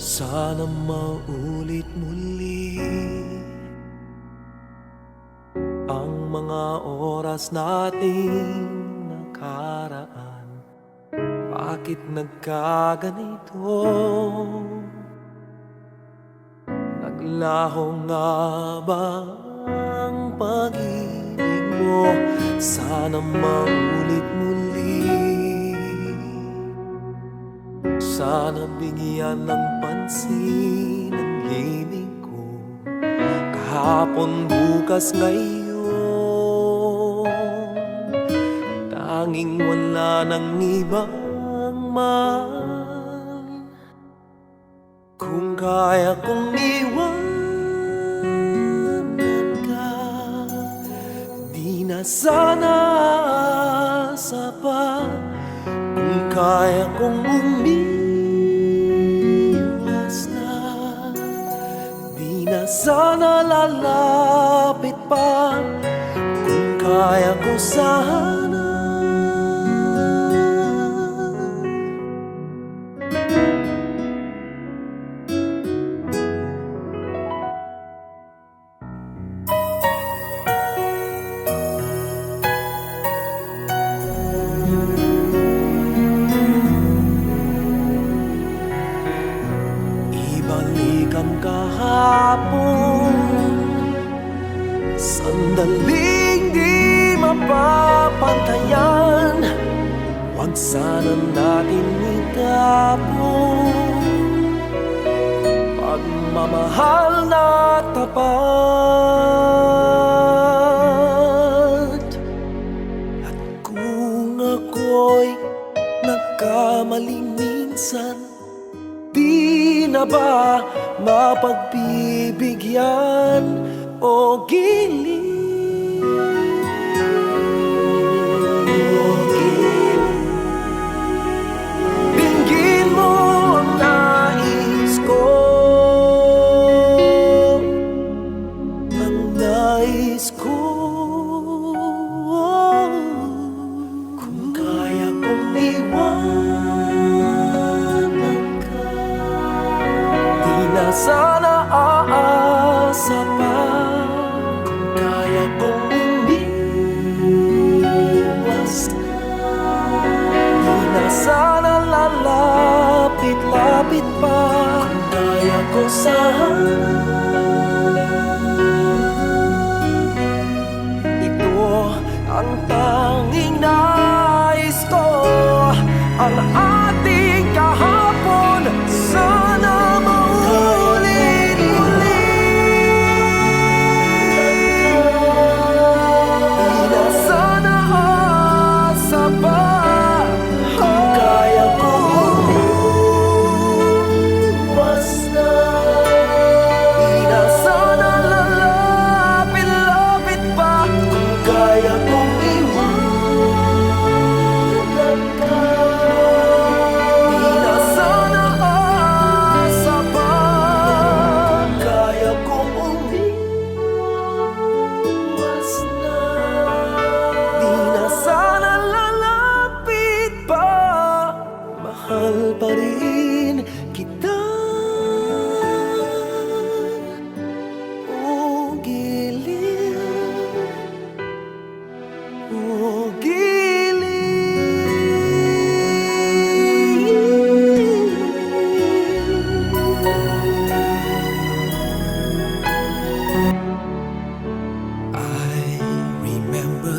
Sana maulit muli Ang mga oras nating nakaraan Bakit nagkaganito? Naglaho nga ba ang pag-ibig mo? Sana maulit muli Sana bigyan ng pansin ang himig ko. Kahapon, bukas, ngayon Tanging wala nang ibang man Kung kaya kong iwanan ka Di na sana asa pa Kung kaya kong umiwas sana lalapit pa Kung kaya ko sana Ibalik ang kahapon. Sandaling di mapapantayan. Huwag sana natin itapon. Pagmamahal na tapat. At kung ako'y nagkamali minsan Di na ba mapagbibigyan o giling? Kaya kong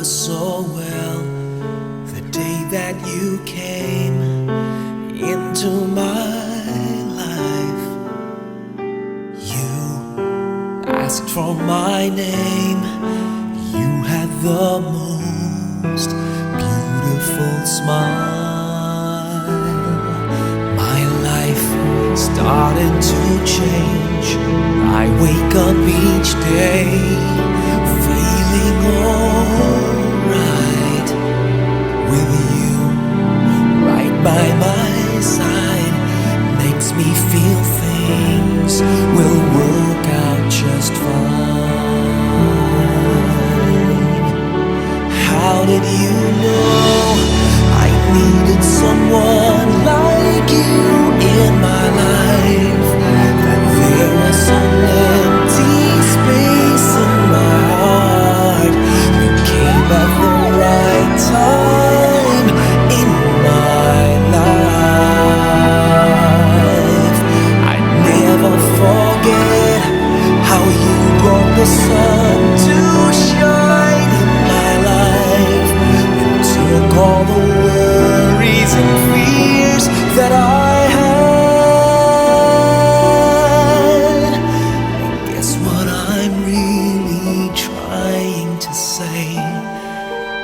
so well the day that you came into my life. You asked for my name, you had the most beautiful smile. My life started to change. I wake up each day feeling alright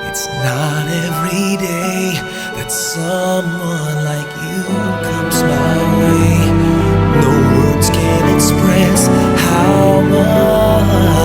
It's not every day that someone like you comes my way. No words can express how much.